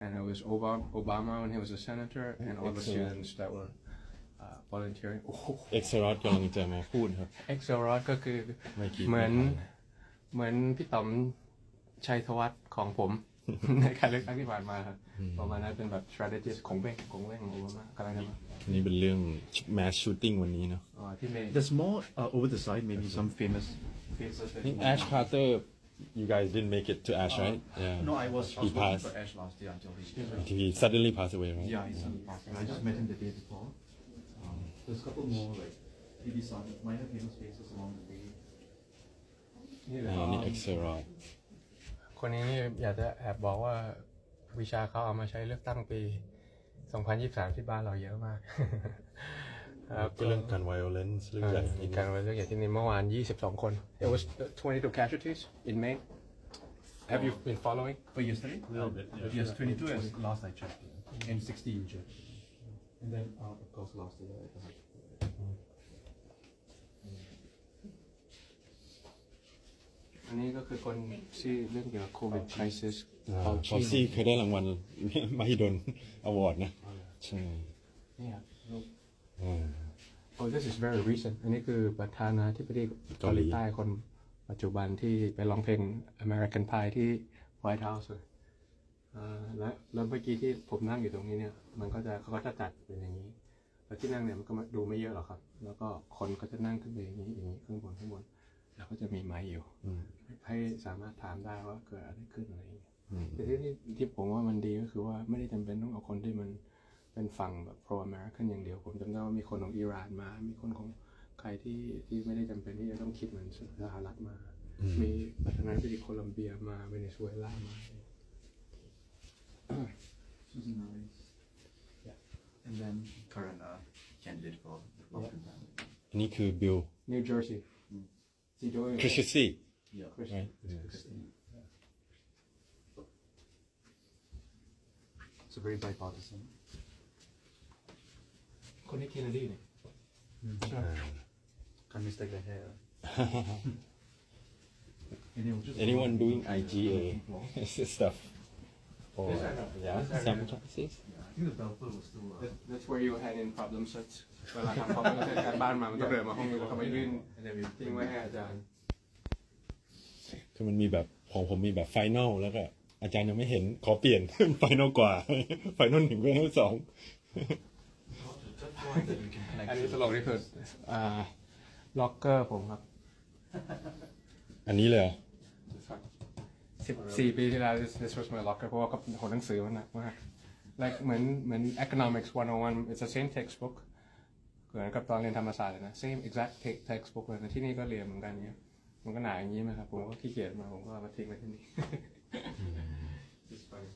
and it was Obama, Obama when he was a senator, and all the students that were uh, volunteering. โอ้โหเอ็กซ์รอดกำลังจะมาพูดครับ Excel Rod ก็คือไม่คิดเหมือนไม่ทัน เหมือนพี่ต๋อมชัยธวัฒน์ของผม ในการเลือกตั้งที่ผ่านมาครับประมาณนั้นเป็นแบบ strategist ของเบ้งของเบ้งของโอบามากำลังจะมานี่เป็นเรื่อง mass shooting วันนี้เนาะอ๋อที่เมย์ There's more uh, over the side, maybe some famous. นี่ Ash Carter you guys didn't make it to Ash right yeah No, I was, I he was working passed for Ash last year until he. he suddenly passed away right Yeah, he's suddenly passed. away. I just met him the day before. Um, there's a couple more like maybe some minor famous faces along the way. นี่แหละอ่านี่ Excel คนนี้นี่อยากจะแอบบอกว่าวิชาเขาเอามาใช้เลือกตั้งปี 2023 ที่บ้านเราเยอะมาก ครับก็เรื่องการ violence เรื่องเอ่ใหญ่อมีการเรื่องอย่างที่นี่เมื่อวาน 22 คน It was 22 casualties in May Have you been following But yesterday? A little bit. Yes, 22 as last I checked. And 60 injured. And then, uh, of course, last year. it was- อันนี้ก็คือคนที่เรื่องเกี่ยวกับ COVID crisis ฟอซี่เคยได้รางวัลมหิดลอวอร์ดนะ ใช่ นี่ครับรูป อ่า Oh this is very recent อันนี้คือประธานาธิบดีเกาเกาหหลีลีใต้คนปัจจุบันที่ไปร้องเพลง American Pie ที่ White House เลยอ่าและแล้วเมื่อกี้ที่ผมนั่งอยู่ตรงนี้เนี่ย มันก็จะเขาก็จะจัดเป็นอย่างนี้ แล้วที่นั่งเนี่ยมันก็ดูไม่เยอะหรอกครับ แล้วก็คนก็จะนั่งขึ้นไปอย่างนี้อย่างนี้ข้างบนข้างบน แล้วก็จะมีไม้อยู่อืมให้สามารถถามได้ว่าเกิดอะไรขึ้นอะไรอย่างเงี้ยอืมแต่ที่ที่ที่ผมว่ามันดีก็คือว่าไม่ได้จำเป็นต้องเอาคนที่มัน เป็นฝั่งแบบ pro American อย่างเดียว ผมจำได้ว่ามีคนของอิหร่านมา มีคนของใครที่ที่ไม่ได้จำเป็นที่จะต้องคิดเหมือนสหรัฐมา มีประธานาธิบดีโคลัมเบียมาเวเนซุเอลามา Susan Rice. Yeah. And then current uh, candidate for Republican Party. อันนี้คือ Bill New Jersey ซีโดย c h r i s t y Yeah. right It's a very bipartisan. คนที่เคนเนดีเนี่ย Can't mistake the hair. And they were just- anyone doing IGA Well, stuff or Yes, I know. yeah Yes, I know. sample analysis yeah, I think the belter was still. Uh, That- That's where you hand in problem sets เวลาทำ problem set การบ้านมามันต้องเดินมาห้องนี้แล้วเขามายื่น and then we ทิ้งไว้ให้อาจารย์คือมันมีแบบของผมมีแบบไฟน a ลแล้วก็อาจารย์ยังไม่เห็นขอเปลี่ยนไฟน a ลกว่าไฟน a ลหนึ่งไฟน a ลสอง that we can connect. อันนี้ตลกที่สุดอ่าล็อกเกอร์ผมครับอันนี้เลยเหรอสิบสี่ปีที่แล้ว this this was my locker เพราะว่าก็โหหนังสือมันหนักมาก like เหมือนเหมือน economics 101 it's the same textbook เหมือนกับตอนเรียนธรรมศาสตร์เลยนะ same exact te- textbook เลยนะที่นี่ก็เรียนเหมือนกันเนี้ยมันก็หนาอย่างนี้ไหมครับ ผมก็ขี้เกียจมาผมก็เอามาทิ้งไว้ที่นี่ It's funny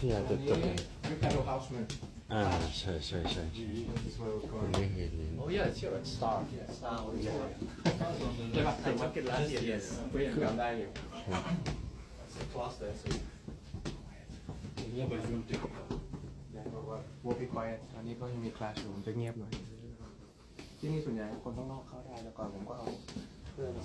วิทยาอัจะนจนี้บ Ricardo Hausman อ่าใช่ใช่ใช่ this is where we're ผม going ไม่เคยเรียน Oh yeah, it's here at Star. Star. ใช่ปะถึงมาร์เก็ตลาสเยสก็ยังจำได้อยู่ It's a class there, so เงียบเลยอยากบอกว่า will be quiet อันนี้ก็ยังมีคลาสอยู่ผมจะเงียบหน่อย ที่นี่ส่วนใหญ่คนข้างนอกเข้าได้ แล้วก่อนผมก็เอาเพื่อนมา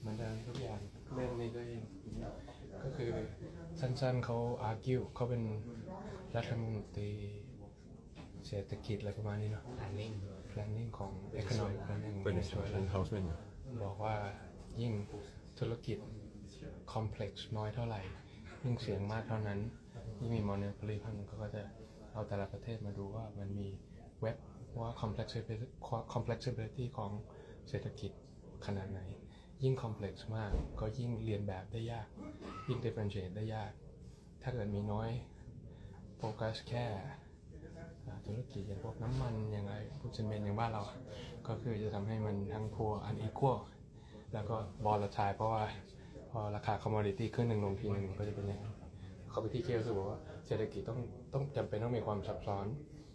เหมือนเดิมทุกอย่างเล่นนี่ก็ยังก็คือ สั้นๆเขาอาร์กิวเขาเป็นรัฐมนตรีเศรษฐกิจอะไรประมาณนี้เนาะ planning planning ของ economic planning เป็นช่วยเป็นเฮาส์แมนบอกว่ายิ่งธุรกิจ complex น้อยเท่าไหร่ ยิ่งเสียงมากเท่านั้น ยิ่งมี monopoly พันก็จะเอาแต่ละประเทศมาดูว่ามันมีเว็บว่า complexity complexity ของเศรษฐกิจขนาดไหน ยิ่ง complex มาก ก็ยิ่งเรียนแบบได้ยาก ยิ่ง differentiate ได้ยาก ถ้าเกิดมีน้อยโฟกัสแค่ธุรกิจอย่างพวกน้ำมันอย่างไรพวกซีเมนอย่างบ้านเรา ก็คือจะทำให้มันทั้งพัวอันอีควแล้วก็บอลละทายเพราะว่าพอราคาคอมมอดิตี้ขึ้นหนึ่งลงทีหนึ่งก็จะเป็นอย่างนั้นเขาไปที่เคียวรู้สึกบอกว่าเศรษฐกิจต้องต้องจำเป็นต้องมีความซับซ้อน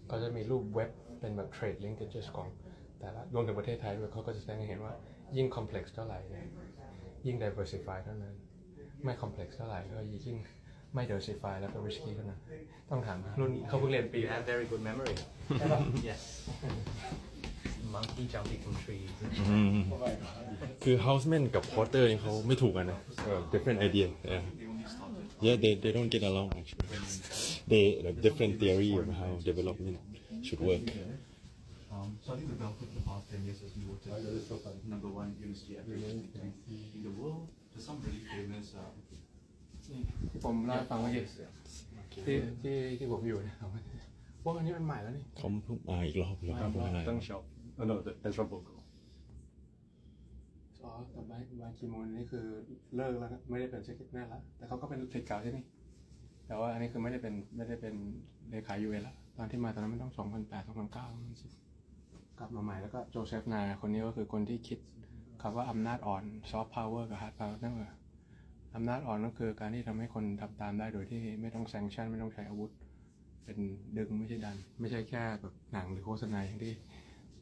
เขาจะมีรูปเว็บเป็นแบบ trade linkages ของแต่ละรวมถึงประเทศไทยด้วยเขาก็จะแสดงให้เห็นว่า ยิ่ง complex เท่าไหร่เนี่ยยิ่ง diversify เท่านั้น ไม่ complex เท่าไหร่ก็ยิ่งไม่ diversify แล้วก็ risky เท่านั้น ต้องถามรุ่นเขาเพิ่งเรียนปี You have very good memory. yes. Monkey jumping from trees. อืมคือ houseman กับ porter นี่เขาไม่ถูกกันนะเออ different idea yeah yeah they they don't get along actually they like different theory of how development should work Um, so I think the Belfort for the past 10 years has been voted number one university average in the world. There's some really famous uh, ที่ผมเล่าให้ฟังเมื่อกี้ที่ที่ที่ผมอยู่เนี่ยเอาไว้พวกอันนี้มันใหม่แล้วนี่ เขาเพิ่งมาอีกรอบแล้วว่า Deng Xiao. Oh no, the Ezra Bogle. อ๋อแต่บายบายคีโมนนี่คือเลิกแล้วนะไม่ได้เป็นเซคิทแน่แล้วแต่เขาก็เป็นศิษย์เก่าที่นี่ แต่ว่าอันนี้คือไม่ได้เป็นไม่ได้เป็นเลขายูเอแล้ว ตอนที่มาตอนนั้นมันต้องสองพันแปดสองพันเก้ามันสิ กลับมาใหม่แล้วก็โจเซฟนาคนนี้ก็คือคนที่คิดคำว่าอำนาจอ่อนซอฟต์พาวเวอร์กับฮาร์ดพาวเวอร์นั่นคืออำนาจอ่อนก็คือการที่ทำให้คนทำตามได้โดยที่ไม่ต้องแซงชั่นไม่ต้องใช้อาวุธ เป็นดึงไม่ใช่ดัน ไม่ใช่แค่แบบหนังหรือโฆษณาอย่างที่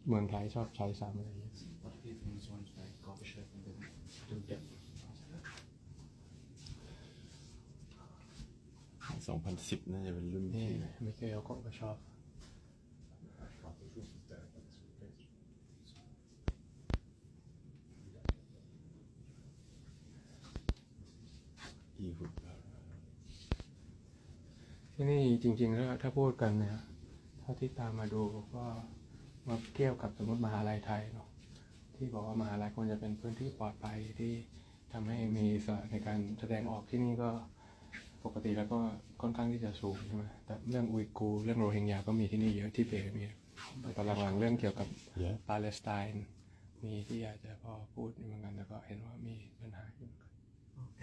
เมืองไทยชอบใช้ซ้ำอะไรอย่างเงี้ย What are the famous ones like Gorbachev and then Yeah. 2010 น่าจะเป็นรุ่นนี่ที่มิเกลก็ไปชอบ อีหุด ที่นี่จริงๆแล้วถ้าพูดกันเนี่ยเท่าที่ตามมาดูก็มาเทียบกับสมมติมหาลัยไทยเนาะที่บอกว่ามหาลัยควรจะเป็นพื้นที่ปลอดภัยที่ทำให้มีอิสระในการแสดงออกที่นี่ก็ปกติแล้วก็ค่อนข้างที่จะสูงใช่ไหมแต่เรื่องอุยกูร์เรื่องโรฮิงญาก็มีที่นี่เยอะที่เบตมีแต่ตอนหลังๆเรื่องเกี่ยวกับเยอะปาเลสไตน์มีที่อยากจะพอพูดอยู่เหมือนกันแต่ก็เห็นว่ามีปัญหาอยู่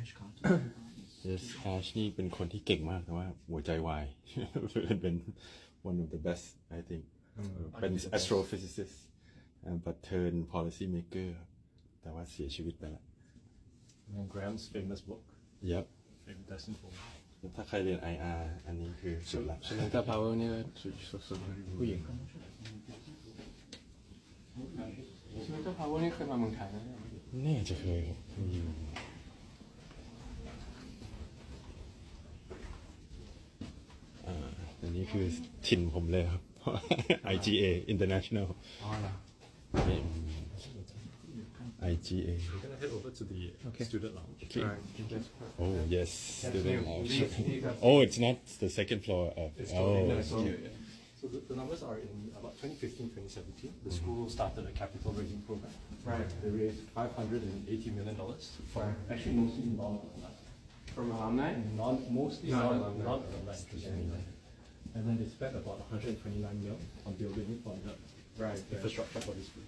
Ash Carter. Yes Ash นี่เป็นคนที่เก่งมากแต่ว่าหัวใจวาย เป็นเป็น one of the best I think เป็น astrophysicist uh, but turn policy maker ครับแต่ว่าเสียชีวิตไปแล้ว And Graham's famous book, Yep Favorite Destined for ถ้าใครเรียน IR อันนี้คือสุดละส m น t าพาวเวอร์นี่ก็สุดสุดๆผู้หญิงส m น t าพาวเวอร์นี่เคยมาเมืองไทยไหมน่าจะเคยครับอืม นนี้คือถิ่นผมเลยครับ IGA International อ๋อเหรอ อืม IGA We're gonna head over to the student lounge. Oh yes student new. lounge These- these are- Oh it's not the second floor of It's Oh totally okay. nice. So the, the numbers are in about 2015, 2017. The school started a capital raising program. Right. They raised 580 million dollars from Right. actually mostly non from alumni non mostly Non- non alumni. non alumni. And then they spent about 129 mil on building on the right infrastructure for this place.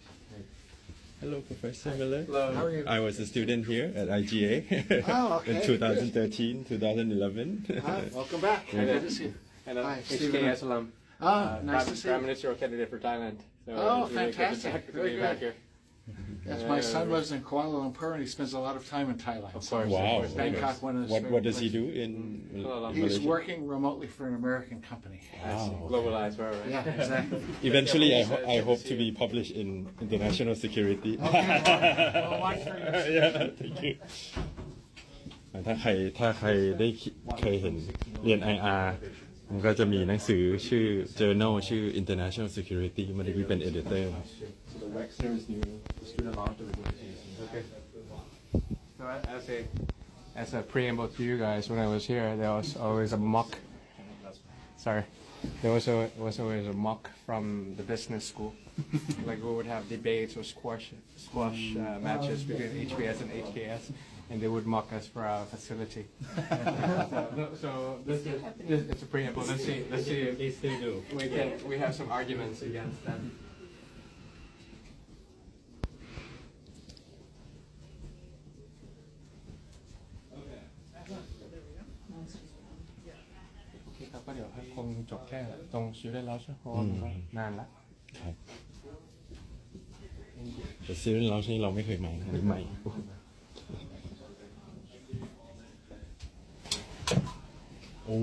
Hello Professor Miller Hello. How are you? I was a student here at IGA Oh, okay. in 2013 2011 Hi, welcome back. Hi there. Good to see you. and Hi, Stephen. HKS alum Oh, uh, nice prime, to see prime you. ministerial candidate for Thailand so Oh, it's really good to fantastic. back- to be back here Yes, my son lives in Kuala Lumpur and he spends a lot of time in Thailand. of course Wow. of course, of Bangkok, course. one of his what what does he favorite do in Hello, places. He's Malaysia? working remotely for an American company. That's Wow. globalized right right Yeah, exactly. Eventually, I, ho- Yeah, I yeah, hope yeah. to be published in international security. Okay, well, well, watch for your- yeah, thank you. ถ้าใครถ้าใครได้คิเคยเห็นเรียน IR มันก็จะมีหนังสือชื่อ journal ชื่อ international security มันได้เป็น editor So the wax here is new. The student lounge that we're going to see is new. Okay. So as a as a preamble to you guys, when I was here, there was always a mock. Sorry, there was a, was always a mock from the business school. like we would have debates or squash squash uh, matches between HBS and HKS, and they would mock us for our facility. so, no, so this is this, it's a preamble. Let's see. Let's see if They still do. we can we have some arguments against them. จบแค่ตรงชิวได้แล้วใช่ไหมเพราะว่ามันก็นานละครับแต่ซีรีส์เราใช่เราไม่เคยมาอันนี้ใหม่โอ้